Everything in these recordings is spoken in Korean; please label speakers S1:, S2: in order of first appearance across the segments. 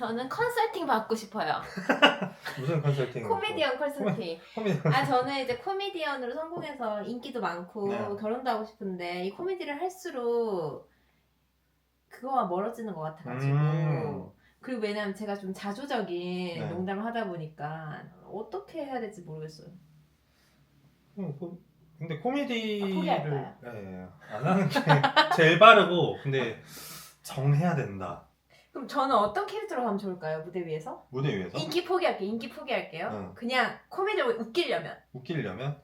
S1: 저는 컨설팅 받고 싶어요.
S2: 무슨 컨설팅?
S1: 코미디언 컨설팅.
S2: 코미디언.
S1: 아 저는 이제 코미디언으로 성공해서 인기도 많고
S2: 네.
S1: 결혼도 하고 싶은데 이 코미디를 할수록 그거와 멀어지는 것 같아가지고
S2: 음.
S1: 그리고 왜냐면 제가 좀 자조적인
S2: 네.
S1: 농담을 하다 보니까 어떻게 해야 될지 모르겠어요.
S2: 음, 그- 근데
S1: 아,
S2: 코미디를
S1: 포기할까요?
S2: 예, 안 하는 게 제일 빠르고 근데 정해야 된다
S1: 그럼 저는 어떤 캐릭터로 가면 좋을까요 무대 위에서?
S2: 무대 위에서
S1: 인기 포기할게요. 인기 포기할게요.
S2: 응.
S1: 그냥 코미디를 웃기려면.
S2: 웃기려면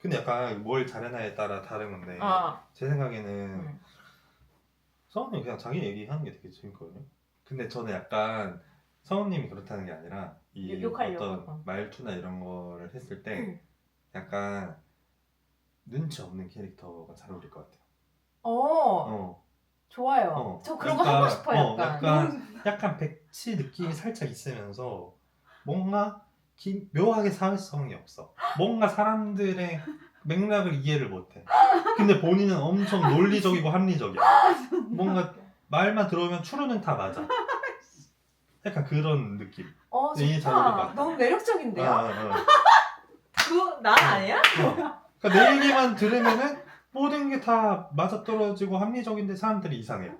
S2: 근데 약간 뭘 잘하나에 따라 다른 건데
S1: 어.
S2: 제 생각에는
S1: 음.
S2: 성우님 그냥 자기 얘기하는 게 되게 재밌거든요. 근데 저는 약간 성우님이 그렇다는 게 아니라 이
S1: 욕- 욕하려고.
S2: 어떤
S1: 어.
S2: 말투나 이런 거를 했을 때
S1: 음.
S2: 약간 눈치 없는 캐릭터가 잘 어울릴 것 같아요.
S1: 어,
S2: 어,
S1: 좋아요.
S2: 어.
S1: 저 그런 거 하고 싶어요.
S2: 어,
S1: 약간.
S2: 약간 약간 백치 느낌이 살짝 있으면서 뭔가 기- 묘하게 사회성이 없어. 뭔가 사람들의 맥락을 이해를 못해. 근데 본인은 엄청 논리적이고 합리적이야. 뭔가 말만 들어오면 추론은 다 맞아. 약간 그런 느낌.
S1: 어,
S2: 이게 잘 어울릴 것
S1: 좋다.
S2: 같아.
S1: 너무 매력적인데요?
S2: 어, 어, 어.
S1: 그거 나 아니야?
S2: 어. 그러니까 내 얘기만 들으면은 모든 게 다 맞아떨어지고 합리적인데 사람들이 이상해.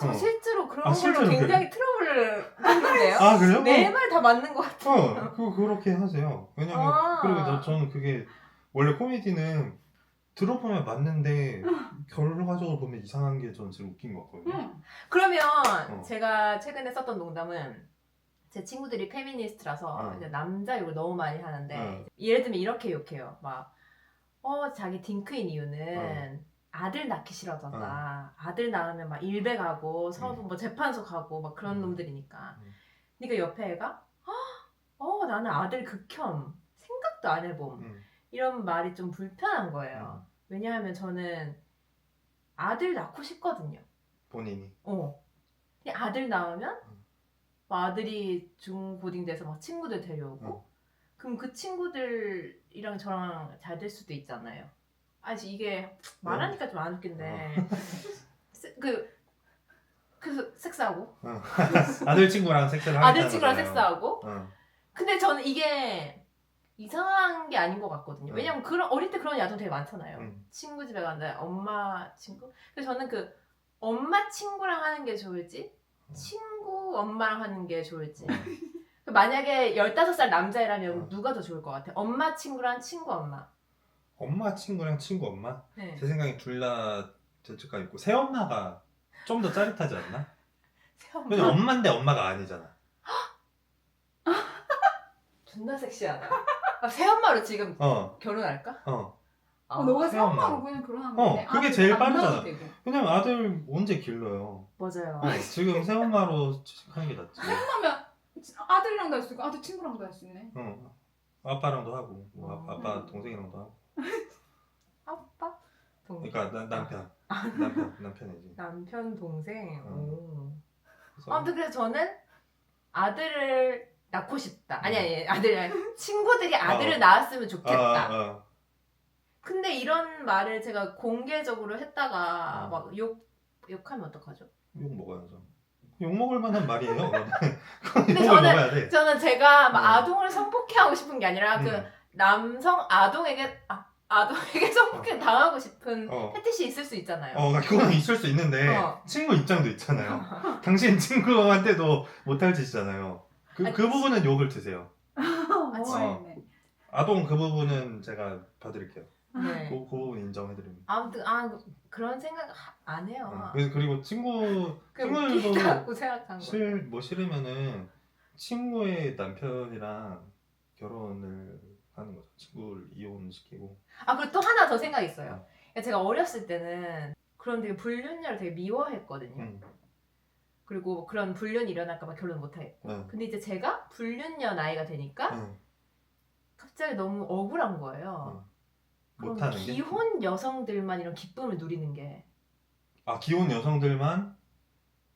S1: 저
S2: 어.
S1: 실제로 그런
S2: 아,
S1: 걸로
S2: 실제로
S1: 굉장히 트러블을 했는데요?
S2: 아 그래요?
S1: 내말다 맞는 것 같아.
S2: 어, 그 그렇게 하세요. 왜냐면
S1: 아.
S2: 그리고 저, 저는 그게 원래 코미디는 들어보면 맞는데 결과적으로 보면 이상한 게 저는 제일 웃긴 것 같거든요.
S3: 응.
S1: 그러면
S2: 어.
S1: 제가 최근에 썼던 농담은 제 친구들이 페미니스트라서
S2: 어.
S1: 이제 남자 욕을 너무 많이 하는데
S2: 어.
S1: 예를 들면 이렇게 욕해요. 막 어, 자기 딩크인 이유는
S2: 어.
S1: 아들 낳기 싫어졌다. 아들 낳으면 막 일배 가고 서로
S2: 음.
S1: 뭐 재판소 가고 막 그런
S2: 음.
S1: 놈들이니까.
S2: 음.
S1: 그러니까 옆에 애가 어 나는 아들 극혐 생각도 안 해봄
S2: 음,
S1: 이런 말이 좀 불편한 거예요.
S2: 음.
S1: 왜냐하면 저는 아들 낳고 싶거든요.
S2: 본인이.
S1: 어. 근데 아들 낳으면
S2: 음.
S1: 막 아들이 중고딩 돼서 막 친구들 데려오고
S2: 어.
S1: 그럼 그 친구들이랑 저랑 잘 될 수도 있잖아요. 아직 이게 말하니까 좀 안 웃긴데 세- 그 그래서 섹스하고
S2: 어. 아들 친구랑 섹스를 하겠다는
S1: 아들 친구랑
S2: 거잖아요.
S1: 섹스하고
S2: 어.
S1: 근데 저는 이게 이상한 게 아닌 것 같거든요.
S2: 음.
S1: 왜냐면 그런 어릴 때 그런 야동 되게 많잖아요.
S2: 음.
S1: 친구 집에 간다 엄마 친구. 그래서 저는 그 엄마 친구랑 하는 게 좋을지
S2: 음.
S1: 친구 엄마랑 하는 게 좋을지. 그 만약에 15살 남자애라면
S2: 음.
S1: 누가 더 좋을 것 같아? 엄마 친구랑 친구 엄마.
S2: 엄마 친구랑 친구 엄마?
S1: 네.
S2: 제 생각에 둘다 될수가 있고 새엄마가 좀 더 짜릿하지 않나?
S1: 새엄마.
S2: 왜냐면 엄마인데 엄마가 아니잖아.
S1: 존나 섹시하다. 아, 새엄마로 지금
S2: 어,
S1: 결혼할까?
S2: 어.
S1: 아,
S3: 어, 너가
S2: 새엄마.
S3: 새엄마로 그냥 결혼하면
S2: 어,
S3: 돼.
S2: 그게
S3: 아들
S2: 제일 빠르잖아. 왜냐면 아들 언제 길러요?
S1: 맞아요.
S2: 어, 지금 새엄마로 하는 게 낫지.
S3: 새엄마면 아들이랑도 할 수 있고 아들 친구랑도 할 수 있네.
S2: 어. 아빠랑도 하고, 뭐 아- 아빠
S3: 음.
S2: 동생이랑도 하고.
S1: 아빠? 동생.
S2: 그러니까 나, 남편, 남편, 남편이지.
S1: 남편 동생.
S2: 어.
S1: 오.
S2: 그래서
S1: 아무튼 그래서 저는 아들을 낳고 싶다. 아니
S2: 음.
S1: 아니 아들 아니. 친구들이 아들을
S2: 어.
S1: 낳았으면 좋겠다.
S2: 아, 아,
S1: 근데 이런 말을 제가 공개적으로 했다가
S2: 어.
S1: 막 욕 욕하면 어떡하죠?
S2: 욕 먹어야죠. 욕 먹을 만한 말이에요. 그건
S1: 근데
S2: 욕을
S1: 저는-
S2: 먹어야 돼.
S1: 저는 제가 막
S2: 음.
S1: 아동을 성폭해 하고 싶은 게 아니라 그
S2: 음.
S1: 남성 아동에게 아, 아동에게 성폭행 당하고 싶은
S2: 어.
S1: 패티시 있을 수 있잖아요.
S2: 어, 그거는 있을 수 있는데
S1: 어.
S2: 친구 입장도 있잖아요. 당신 친구한테도 못할 짓이잖아요. 그,
S1: 아니,
S2: 그 부분은 욕을 드세요.
S3: 어,
S1: 진짜?
S3: 네.
S2: 아동 그 부분은 제가 봐드릴게요.
S1: 네.
S2: 그, 그 부분 인정해드립니다.
S1: 아무튼 아 그- 그런 생각 하- 안 해요.
S2: 어, 그래서 그리고 친구 친구들도
S1: 웃기다고 생각한 거.
S2: 싫, 뭐 싫으면은 친구의 남편이랑 결혼을 하는 거죠. 친구를 이혼시키고.
S1: 아 그리고 또 하나 더 생각이 있어요. 그러니까 제가 어렸을 때는 그런 되게 불륜녀를 되게 미워했거든요.
S2: 음,
S1: 그리고 그런 불륜이 일어날까봐 결혼 못하겠고.
S2: 네.
S1: 근데 이제 제가 불륜녀 나이가 되니까
S2: 음,
S1: 갑자기 너무 억울한 거예요.
S2: 음.
S1: 그럼
S2: 못하는 게.
S1: 기혼 여성들만 이런 기쁨을 누리는 게
S2: 아 기혼 여성들만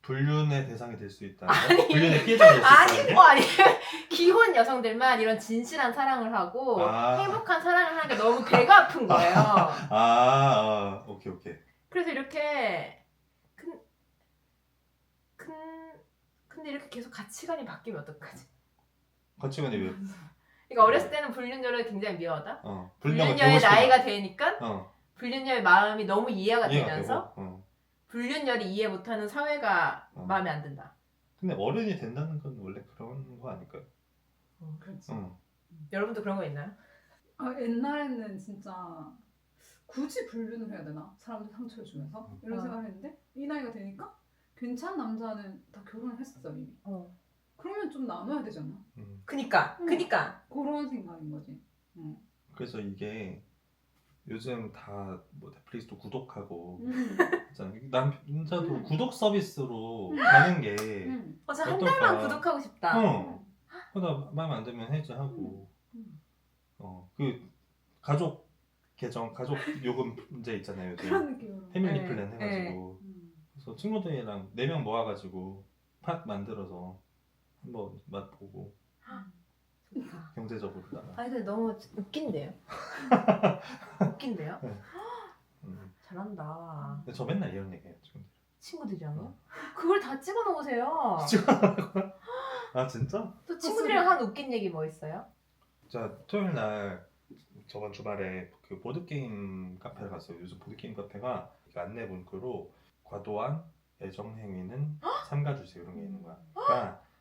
S2: 불륜의 대상이 될 수 있다.
S1: 아니.
S2: 불륜의 피해자가 될수
S1: 아니
S2: 있다는 게?
S1: 뭐 아니 기혼 여성들만 이런 진실한 사랑을 하고
S2: 아.
S1: 행복한 사랑을 하는 게 너무 배가 아픈 거예요.
S2: 아, 아, 오케이 오케이.
S1: 그래서 이렇게 큰, 큰 근데 이렇게 계속 가치관이 바뀌면 어떡하지?
S2: 가치관이 왜?
S1: 그러니까 어렸을 때는 불륜녀를 굉장히 미워하다.
S2: 어
S1: 불륜녀의
S2: 싶다.
S1: 나이가 되니까
S2: 어
S1: 불륜녀의 마음이 너무 이해가
S2: 이해가
S1: 되면서
S2: 되고. 어.
S1: 불륜녀를 이해 못하는 사회가
S2: 어.
S1: 마음에 안 든다.
S2: 근데 어른이 된다는 건 원래 그런 거 아닐까요?
S3: 그렇지.
S2: 어.
S1: 여러분도 그런 거 있나요?
S3: 아, 옛날에는 진짜 굳이 불륜을 해야 되나? 사람들 상처를 주면서 이런
S1: 어.
S3: 생각을 했는데 이 나이가 되니까 괜찮은 남자는 다 결혼을 했어 이미.
S1: 어.
S3: 좀 나눠야 되잖아.
S2: 음.
S1: 그니까,
S3: 음.
S1: 그니까.
S3: 그런 생각인 거지.
S2: 그래서 이게 요즘 다 뭐 넷플릭스도 구독하고
S3: 음.
S2: 있잖아. 남자도
S3: 음.
S2: 구독 서비스로
S3: 음.
S2: 가는 게
S3: 음.
S1: 어, 저한
S2: 어떨까?
S1: 달만 구독하고 싶다.
S2: 어. 그러다 마음에 안 들면 해지하고
S3: 음.
S2: 어 그 가족 계정 가족 요금 문제 있잖아요 요즘
S3: 그런 느낌으로.
S2: 패밀리
S1: 네.
S2: 플랜 해가지고
S3: 음.
S2: 그래서 친구들이랑 네 명 모아가지고 팟 만들어서 한번 맛보고
S1: 좋다.
S2: 경제적으로 나가
S1: 아니 근데 너무 웃긴데요? 웃긴데요?
S2: 음.
S1: 잘한다.
S2: 근데 저 맨날 이런 얘기해요 친구들
S1: 친구들이랑요? 그걸 다 찍어 놓으세요.
S2: 아 진짜?
S1: 또 친구들이랑 한 웃긴 얘기 뭐 있어요?
S2: 자 토요일 날 저번 주말에 그 보드 게임 카페를 갔어요. 요즘 보드 게임 카페가 안내 문구로 과도한 애정 행위는 삼가 주세요 이런 게 있는 거야. 그러니까